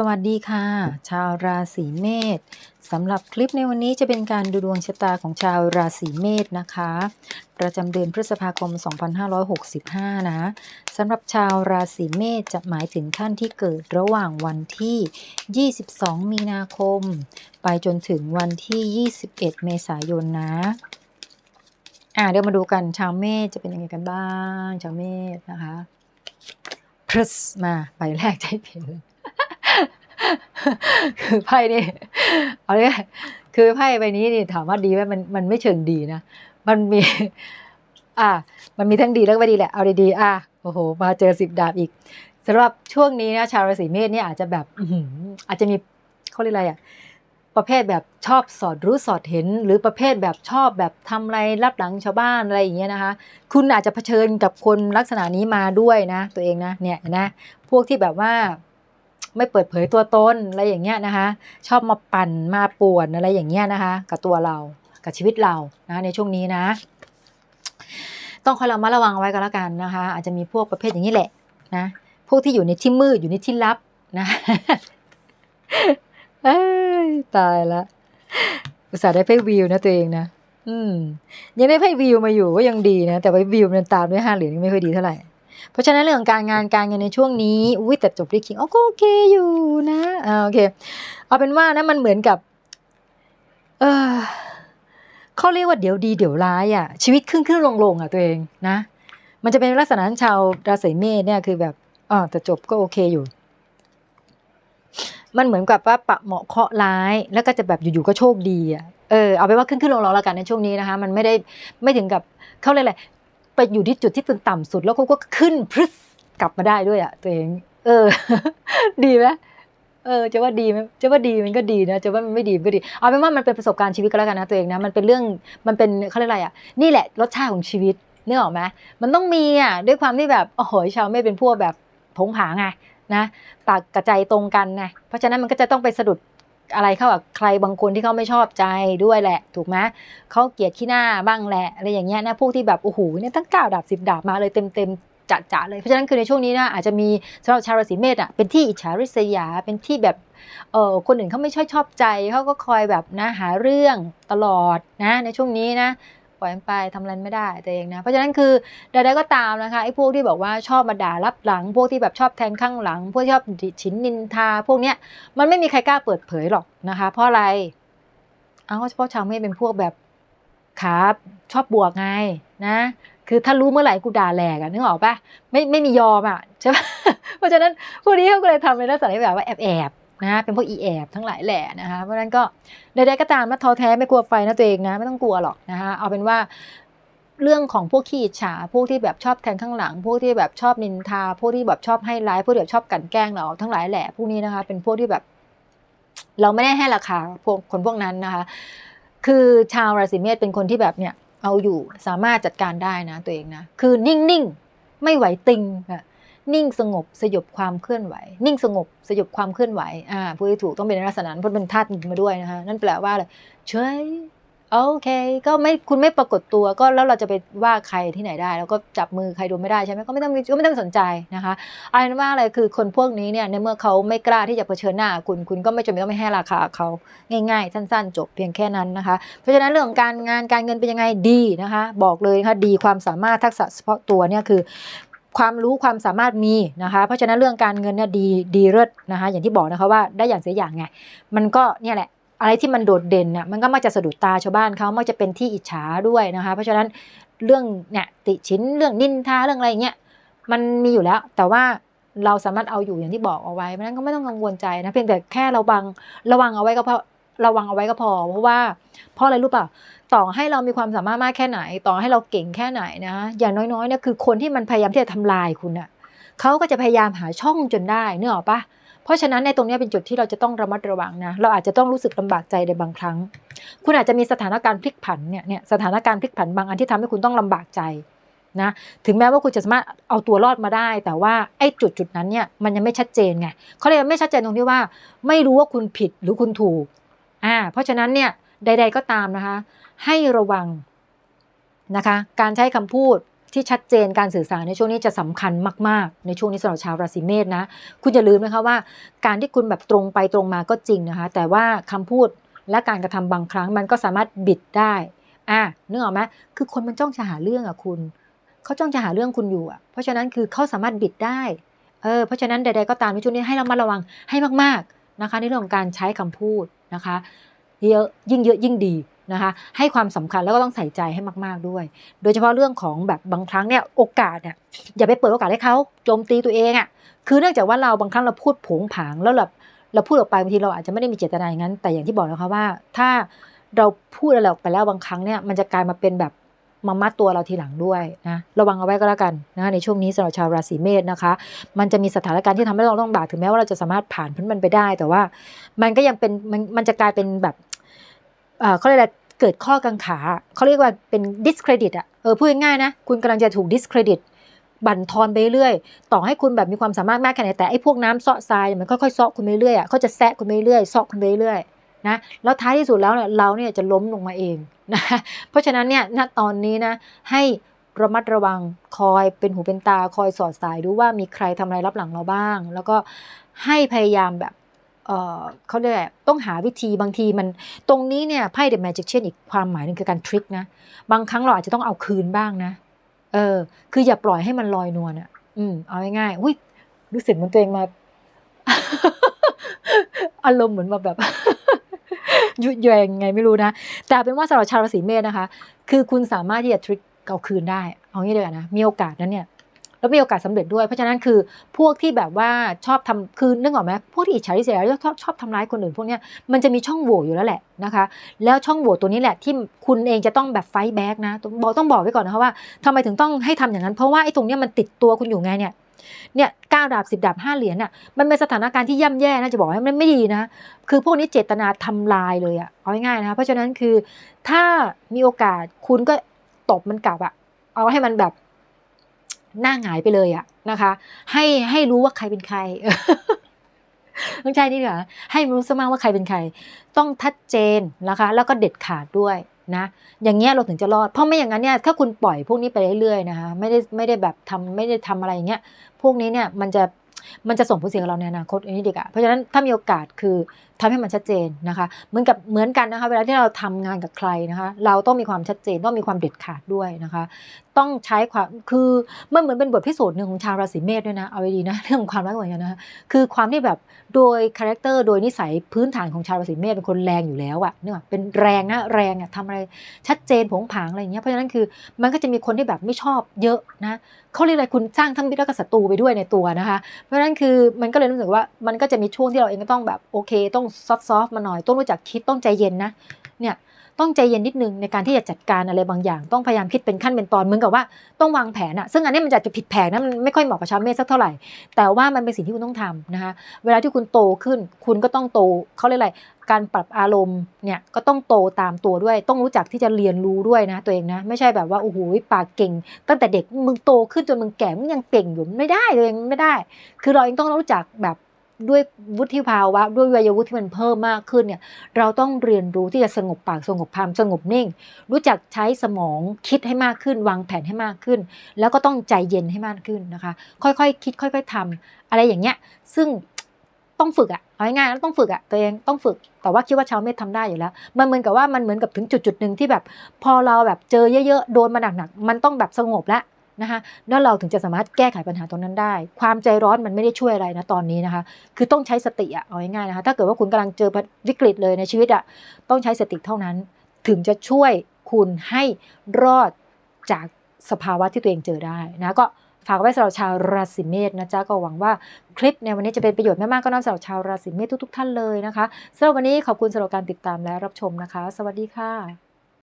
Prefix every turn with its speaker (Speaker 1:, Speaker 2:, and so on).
Speaker 1: สวัสดีค่ะ ชาวราศีเมษสำหรับคลิปในวันนี้จะเป็นการดูดวงชะตาของชาวราศีเมษนะคะ ประจำเดือนพฤษภาคม 2565 นะสำหรับชาวราศีเมษจะหมายถึงท่านที่เกิดระหว่างวันที่ 22 มีนาคม ไปจนถึงวันที่ 21 เมษายนนะอ่าเดี๋ยวมาดูกันชาวเมษจะเป็นยังไงกันบ้าง ชาวเมษนะคะพรึสมาใบแรกใจเปลี่ยนเลย คือไพ่นี่เอาเลยคือไพ่ใบนี้นี่ถามว่าดีไหมมันมันไม่เชิงดีนะ มันมี อ่า มันมีทั้งดีแล้วก็ไม่ดีแหละ เอาดีๆอะโอ้โห มาเจอสิบดาบอีกสำหรับช่วงนี้นะชาวราศีเมษเนี่ยอาจจะแบบอื้อหืออาจจะมีเขาเรียกอะไรอะประเภทแบบชอบสอดรู้สอดเห็น หรือประเภทแบบชอบแบบทำอะไรรับหลังชาวบ้านอะไรอย่างเงี้ยนะคะ คุณอาจจะเผชิญกับคนลักษณะนี้มาด้วยนะ ตัวเองนะเนี่ยนะพวกที่แบบว่า ไม่เปิดเผยตัวตนอะไรอย่างเงี้ยนะคะ ชอบมาปั่นมาป่วนอะไรอย่างเงี้ยนะคะ กับตัวเรากับชีวิตเรานะในช่วงนี้นะ ต้องคอยระมัดระวังไว้ก็แล้วกันนะคะ อาจจะมีพวกประเภทอย่างนี้แหละนะพวกที่อยู่ในที่มืดอยู่ในที่ลับนะตายละอุตส่าห์ได้ไพ่วิวนะตัวเองนะอืมยังได้ไพ่วิวมาอยู่ก็ยังดีนะ แต่ไพ่วิวมันตามด้วยห้าเหรียญไม่ค่อยดีเท่าไหร่ เพราะฉะนั้นเรื่องของการงานการเงินในช่วงนี้อุ้ยแต่จบด้คิงอ๋อก็โอเคอยู่นะอ่าโอเค เอาเป็นว่านะมันเหมือนกับ เออเขาเรียกว่าเดี๋ยวดีเดี๋ยวร้ายอะชีวิตขึ้นขึ้นลงลงอะตัวเองนะ มันจะเป็นลักษณะชาวราศีเมษเนี่ยคือแบบอ๋อแต่จบก็โอเคอยู่ มันเหมือนกับว่าปะเหมาะเคาะร้าย แล้วก็จะแบบอยู่ๆก็โชคดีอะเออเอาไปนว่าขึ้นขึ้นลงลงแล้วกันในช่วงนี้นะคะ มันไม่ได้ไม่ถึงกับเขาเรียกอะ ไปอยู่ที่จุดที่ตึงต่ำสุด แล้วเขาก็ขึ้นพรึสกลับมาได้ด้วยอะตัวเอง เออ ดีไหมเออจะว่าดีไหมจะว่าดีมันก็ดีนะจะว่ามันไม่ดีก็ดีเอาเป็นว่ามันเป็นประสบการณ์ชีวิตก็แล้วกันนะตัวเองนะมันเป็นเรื่องมันเป็นเขาเรียกอะไรอะนี่แหละรสชาติของชีวิตนึกออกไหมมันต้องมีอะด้วยความที่แบบโอ้โหชาวไม่เป็นพวกแบบผงผางไงนะปากกระใจตรงกันไงเพราะฉะนั้นมันก็จะต้องไปสะดุด อะไรเข้ากับใครบางคนที่เขาไม่ชอบใจด้วยแหละ ถูกไหมเขาเกลียดขี้หน้าบ้างแหละอะไรอย่างเงี้ยนะพวกที่แบบโอ้โหเนี่ยตั้งเก้าดาบสิบดาบมาเลยเต็มเต็มๆจะๆเลยเพราะฉะนั้นคือในช่วงนี้นะอาจจะมีสำหรับชาวราศีเมษอะเป็นที่อิจฉาริษยาเป็นที่แบบเออคนอื่นเขาไม่ช่อยชอบใจเขาก็คอยแบบนะหาเรื่องตลอดนะในช่วงนี้นะ ล่อยมันไปทำอะไรไม่ได้ตัวเองนะ เพราะฉะนั้นคือใดๆก็ตามนะคะไอ้พวกที่บอกว่าชอบมาด่ารับหลัง พวกที่แบบชอบแทงข้างหลัง พวกที่ชอบฉินนินทา พวกเนี้ยมันไม่มีใครกล้าเปิดเผยหรอกนะคะ เพราะอะไรเอาเฉพาะชาวเมฆเป็นพวกแบบขาชอบบวกไงนะคือถ้ารู้เมื่อไหร่กูด่าแหลกอะนึกออกปะไม่ไม่มียอมอะใช่ปะเพราะฉะนั้นพวกนี้เขาก็เลยทำในลักษณะแบบว่าแอบแอบ นะเป็นพวกอีแอบทั้งหลายแหละนะคะเพราะนั้นก็ใดๆก็ตามนะท้อแท้ไม่กลัวไฟนะตัวเองนะไม่ต้องกลัวหรอกนะคะเอาเป็นว่าเรื่องของพวกขี้ฉาพวกที่แบบชอบแทงข้างหลัง พวกที่แบบชอบนินทา พวกที่แบบชอบให้ร้าย พวกที่แบบชอบกันแกล้งเราทั้งหลายแหละพวกนี้นะคะ เป็นพวกที่แบบ เราไม่ได้ให้ราคาพวกคนพวกนั้นนะคะ คือชาวราศีเมษเป็นคนที่แบบเนี่ย เอาอยู่สามารถจัดการได้นะตัวเองนะ คือนิ่งๆ ไม่ไหวติงอะ นิ่งสงบสยบความเคลื่อนไหว นิ่งสงบสยบความเคลื่อนไหวอ่าพูดถูกต้องเป็นลักษณะนั้นเพราะเป็นธาตุมาด้วยนะคะนั่นแปลว่าอะไรเฉยโอเค ก็ไม่คุณไม่ปรากฏตัวก็แล้วเราจะไปว่าใครที่ไหนได้ แล้วก็จับมือใครดูไม่ได้ใช่ไหมก็ไม่ต้องก็ไม่ต้องสนใจนะคะเอาเป็นว่าอะไรคือคนพวกนี้เนี่ยในเมื่อเขาไม่กล้าที่จะเผชิญหน้าคุณคุณก็ไม่จำเป็นต้องไม่ให้ราคาเขาง่าย ๆ สั้น ๆ จบเพียงแค่นั้นนะคะ เพราะฉะนั้นเรื่องของการงานการเงินเป็นยังไงดีนะคะ บอกเลยนะคะดีความสามารถทักษะเฉพาะตัวเนี่ยคือ ความรู้ความสามารถมีนะคะ เพราะฉะนั้นเรื่องการเงินเนี่ยดีดีเลิศนะคะ อย่างที่บอกนะคะว่าได้อย่างเสียอย่างไง มันก็เนี่ยแหละอะไรที่มันโดดเด่นน่ะมันก็มักจะสะดุดตาชาวบ้านเขามักจะเป็นที่อิจฉาด้วยนะคะ เพราะฉะนั้นเรื่องเนี่ยติชินเรื่องนินทาเรื่องอะไรอย่างเงี้ยมันมีอยู่แล้ว แต่ว่าเราสามารถเอาอยู่อย่างที่บอกเอาไว้เพราะฉะนั้นก็ไม่ต้องกังวลใจนะเพียงแต่แค่ระวังระวังเอาไว้ก็พอ ระวังเอาไว้ก็พอ เพราะว่าเพราะอะไรรู้เปล่าต่อให้เรามีความสามารถมากแค่ไหน ต่อให้เราเก่งแค่ไหนนะอย่างน้อยๆเนี่ยคือคนที่มันพยายามที่จะทำลายคุณอะเขาก็จะพยายามหาช่องจนได้เนกออปะเพราะฉะนั้นในตรงนี้เป็นจุดที่เราจะต้องระมัดระวังนะ เราอาจจะต้องรู้สึกลำบากใจในบางครั้ง คุณอาจจะมีสถานการณ์พลิกผันเนี่ยเนี่ยสถานการณ์พลิกผันบางอันที่ทำให้คุณต้องลำบากใจนะถึงแม้ว่าคุณจะสามารถเอาตัวรอดมาได้ แต่ว่าไอ้จุดจุดนั้นเนี่ยมันยังไม่ชัดเจนไงเขาเลยไม่ชัดเจนตรงที่ว่า ไม่รู้ว่าคุณผิดหรือคุณถูก อ่าเพราะฉะนั้นเนี่ยใด ๆก็ตามนะคะ ให้ระวังนะคะ การใช้คำพูดที่ชัดเจนการสื่อสารในช่วงนี้จะสำคัญมาก ๆ ในช่วงนี้สำหรับชาวราศีเมษนะ คุณอย่าลืมนะคะว่า การที่คุณแบบตรงไปตรงมาก็จริงนะคะ แต่ว่าคำพูดและการกระทำบางครั้งมันก็สามารถบิดได้อะนึกออกไหมคือคนมันจ้องจะหาเรื่องอะคุณเขาจ้องจะหาเรื่องคุณอยู่อะเพราะฉะนั้นคือเขาสามารถบิดได้เออเพราะฉะนั้นใด ๆ ก็ตามในช่วงนี้ให้เรามาระวังให้มาก ๆ นะคะในเรื่องของการใช้คำพูดนะคะเยอะยิ่งเยอะยิ่งดีนะคะให้ความสำคัญแล้วก็ต้องใส่ใจให้มากๆด้วย โดยเฉพาะเรื่องของแบบบางครั้งเนี่ยโอกาสเนี่ยอย่าไปเปิดโอกาสให้เขาโจมตีตัวเองอะ่ะคือเนื่องจากว่าเราบางครั้งเราพูดผงผางแล้วแบบเราพูดออกไปบางทีเราอาจจะไม่ได้มีเจตนาอย่างนั้น แต่อย่างที่บอกนะคะว่า ถ้าเราพูดอะไรออกไปแล้วบางครั้งเนี่ยมันจะกลายมาเป็นแบบ มามัดตัวเราทีหลังด้วยนะระวังเอาไว้ก็แล้วกันนะในช่วงนี้สำหรับชาวราศีเมษนะคะ มันจะมีสถานการณ์ที่ทำให้เราต้องบากถึงแม้ว่าเราจะสามารถผ่านพ้นมันไปได้ แต่ว่ามันก็ยังเป็นมันมันจะกลายเป็นแบบเขาเรียกอะไรเกิดข้อกังขาเขาเรียกว่าเป็น discredit อะเออพูดง่ายๆนะ คุณกำลังจะถูก discredit บั่นทอนไปเรื่อยต่อให้คุณแบบมีความสามารถมากแค่ไหนแต่ไอ้พวกน้ำเซาะทรายมันค่อยๆเซาะคุณไปเรื่อยอะเขาจะแซะคุณไปเรื่อยเซาะคุณไปเรื่อย นะแล้วท้ายที่สุดแล้วเนี่ยเราเนี่ยจะล้มลงมาเองนะเพราะฉะนั้นเนี่ยณตอนนี้นะให้ระมัดระวังคอยเป็นหูเป็นตาคอยสอดสายดูว่ามีใครทำอะไรรับหลังเราบ้าง แล้วก็ให้พยายามแบบเออเขาเรียกต้องหาวิธีบางทีมันตรงนี้เนี่ยไพ่เดอะแมจิกเช่นอีกความหมายหนึงคือการทริคนะ บางครั้งเราอาจจะต้องเอาคืนบ้างนะ เออ คืออย่าปล่อยให้มันลอยนวลอะ อืมเอาง่ายๆอุ้ยรู้สึกเหมันตัวเองมา อารมณ์เหมือนมาแบบ ยุยแยงไงไม่รู้นะ แต่เป็นว่าสำหรับชาวราศีเมษนะคะ คือคุณสามารถที่จะทริคเอาคืนได้ เอางี้เลยวนะ มีโอกาสนั้นเนี่ยแล้วมีโอกาสสำเร็จด้วย เพราะฉะนั้นคือพวกที่แบบว่าชอบทำคือนึกออกไหมพวกที่อิจฉาริษยาแล้วชอบชอบทำร้ายคนอื่นพวกเนี้ยมันจะมีช่องโหว่อยู่แล้วแหละนะคะ แล้วช่องโหว่ตัวนี้แหละที่คุณเองจะต้องแบบไฟแบ็กนะบอกต้องบอกไว้ก่อนนะคะว่าทำไมถึงต้องให้ทำอย่างนั้น เพราะว่าไอ้ตรงเนี้ยมันติดตัวคุณอยู่ไงเนี่ย เนี่ยเก้าดาบสิบดาบห้าเหรียญน่ะมันเป็นสถานการณ์ที่ย่ำแย่นะจะบอกให้มันไม่ดีนะคือพวกนี้เจตนาทำลายเลยอะเอาง่ายๆนะคะเพราะฉะนั้นคือถ้ามีโอกาสคุณก็ตบมันกลับอะเอาให้มันแบบหน้าหงายไปเลยอะนะคะ ให้ให้รู้ว่าใครเป็นใครต้องใช่นี่เหรอให้รู้ซะมากว่าใครเป็นใคร ต้องชัดเจนนะคะ แล้วก็เด็ดขาดด้วย นะ อย่างเงี้ยเราถึงจะรอด เพราะไม่อย่างนั้นเนี่ยถ้าคุณปล่อยพวกนี้ไปเรื่อยๆนะคะไม่ได้ไม่ได้แบบทำไม่ได้ทำอะไรอย่างเงี้ยพวกนี้เนี่ยมันจะมันจะส่งผลเสียกับเราในอนาคตอันนี้ดีกว่าเพราะฉะนั้นถ้ามีโอกาสคือทำให้มันชัดเจนนะคะเหมือนกับเหมือนกันนะคะเวลาที่เราทำงานกับใครนะคะเราต้องมีความชัดเจนต้องมีความเด็ดขาดด้วยนะคะ ต้องใช้ความคือมันเหมือนเป็นบทพิสูจน์หนึ่งของชาวราศีเมษด้วยนะเอาไว้ดีนะเรื่องของความรักเหมือนกันนะคะคือความที่แบบโดยคาแรคเตอร์โดยนิสัยพื้นฐานของชาวราศีเมษเป็นคนแรงอยู่แล้วอะเนี่ยเป็นแรงนะแรงอะทำอะไรชัดเจนผงผางอะไรอย่างเงี้ยเพราะฉะนั้นคือมันก็จะมีคนที่แบบไม่ชอบเยอะนะเขาเรียกอะไรคุณสร้างทั้งมิตรและศัตรูไปด้วยในตัวนะคะ เพราะฉะนั้นคือมันก็เลยรู้สึกว่ามันก็จะมีช่วงที่เราเองก็ต้องแบบโอเคต้องซอฟต์ๆมาหน่อย ต้องรู้จักคิดต้องใจเย็นนะเนี่ยต้องใจเย็นนิดนึงในการที่จะจัดการอะไรบางอย่าง ต้องพยายามคิดเป็นขั้นเป็นตอนเหมือนกับว่าต้องวางแผนอะซึ่งอันนี้มันจะผิดแผนนะมันไม่ค่อยเหมาะกับชาวเมษสักเท่าไหร่ แต่ว่ามันเป็นสิ่งที่คุณต้องทำนะคะเวลาที่คุณโตขึ้น คุณก็ต้องโตเขาเรียกอะไรการปรับอารมณ์เนี่ยก็ต้องโตตามตัวด้วย ต้องรู้จักที่จะเรียนรู้ด้วยนะตัวเองนะ ไม่ใช่แบบว่าโอ้โหปากเก่ง ตั้งแต่เด็กมึงโตขึ้นจนมึงแก่มึงยังเก่งอยู่ไม่ได้เลยไม่ได้ คือเราเองต้องรู้จักแบบ ด้วยวุฒิภาวะ ด้วยวัยวุฒิที่มันเพิ่มมากขึ้นเนี่ยเราต้องเรียนรู้ที่จะสงบปากสงบพามสงบนิ่ง รู้จักใช้สมองคิดให้มากขึ้น วางแผนให้มากขึ้น แล้วก็ต้องใจเย็นให้มากขึ้นนะคะ ค่อยๆ คิด ค่อย ๆทำอะไรอย่างเงี้ยซึ่งต้องฝึกอะเอาง่ายๆแล้วต้องฝึกอะตัวเองต้องฝึก แต่ว่าคิดว่าชาวเมธทำได้อยู่แล้ว มันเหมือนกับว่ามันเหมือนกับถึงจุดจุดๆหนึ่งที่แบบ พอเราแบบเจอเยอะๆ โดนมาหนักๆ มันต้องแบบสงบแล้ว นะคะแล้วเราถึงจะสามารถแก้ไขปัญหาตรงนั้นได้ ความใจร้อนมันไม่ได้ช่วยอะไรนะตอนนี้นะคะ คือต้องใช้สติอะเอาง่ายๆนะคะ ถ้าเกิดว่าคุณกำลังเจอวิกฤตเลยในชีวิตอะต้องใช้สติเท่านั้น ถึงจะช่วยคุณให้รอดจากสภาวะที่ตัวเองเจอได้นะก็ฝากไว้สำหรับชาวราศีเมษนะจ๊ะก็หวังว่าคลิปในวันนี้จะเป็นประโยชน์ไม่มากก็น้อมสำหรับชาวราศีเมษทุกๆท่านเลยนะคะสำหรับวันนี้ขอบคุณสำหรับการติดตามและรับชมนะคะ สวัสดีค่ะ